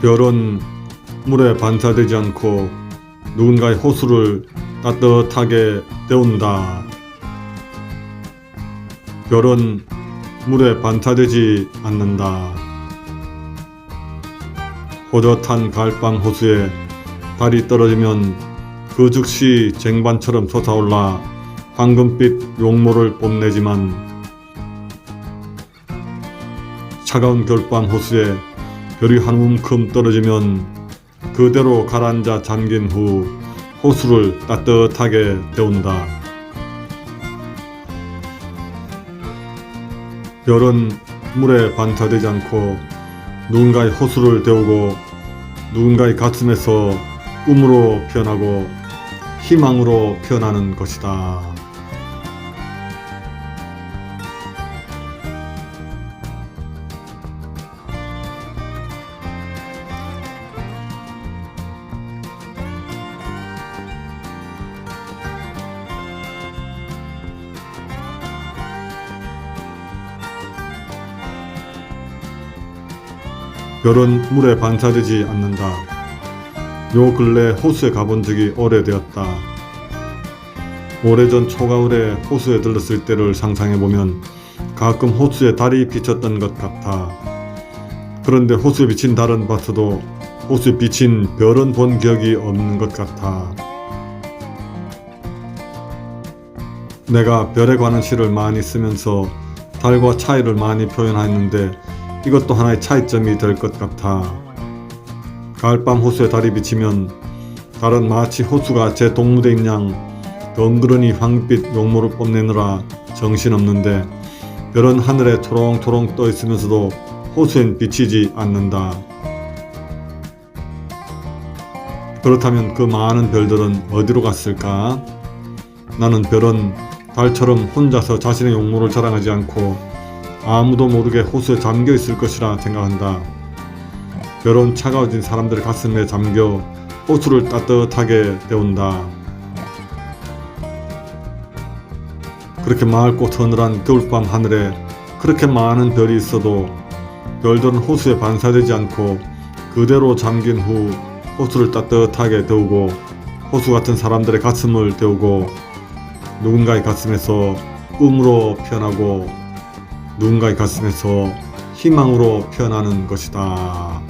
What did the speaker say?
별은 물에 반사되지 않고 누군가의 호수를 따뜻하게 데운다. 별은 물에 반사되지 않는다. 호젓한 가을밤 호수에 달이 떨어지면 그 즉시 쟁반처럼 솟아올라 황금빛 용모를 뽐내지만 차가운 겨울밤 호수에 별이 한 움큼 떨어지면 그대로 가라앉아 잠긴 후 호수를 따뜻하게 데운다. 별은 물에 반사되지 않고 누군가의 호수를 데우고 누군가의 가슴에서 꿈으로 피어나고 희망으로 피어나는 것이다. 별은 물에 반사되지 않는다. 요 근래 호수에 가본 적이 오래되었다. 오래전 초가을에 호수에 들렀을 때를 상상해보면 가끔 호수에 달이 비쳤던 것 같아. 그런데 호수에 비친 달은 봤어도 호수에 비친 별은 본 기억이 없는 것 같아. 내가 별에 관한 시를 많이 쓰면서 달과 차이를 많이 표현했는데 이것도 하나의 차이점이 될 것 같아. 가을밤 호수에 달이 비치면 달은 마치 호수가 제 동무대인 양 덩그러니 황빛 용모를 뽐내느라 정신없는데 별은 하늘에 초롱초롱 떠 있으면서도 호수엔 비치지 않는다. 그렇다면 그 많은 별들은 어디로 갔을까? 나는 별은 달처럼 혼자서 자신의 용모를 자랑하지 않고 아무도 모르게 호수에 잠겨 있을 것이라 생각한다. 별은 차가워진 사람들의 가슴에 잠겨 호수를 따뜻하게 데운다. 그렇게 맑고 서늘한 겨울밤 하늘에 그렇게 많은 별이 있어도 별들은 호수에 반사되지 않고 그대로 잠긴 후 호수를 따뜻하게 데우고 호수 같은 사람들의 가슴을 데우고 누군가의 가슴에서 꿈으로 피어나고 누군가의 가슴에서 희망으로 피어나는 것이다.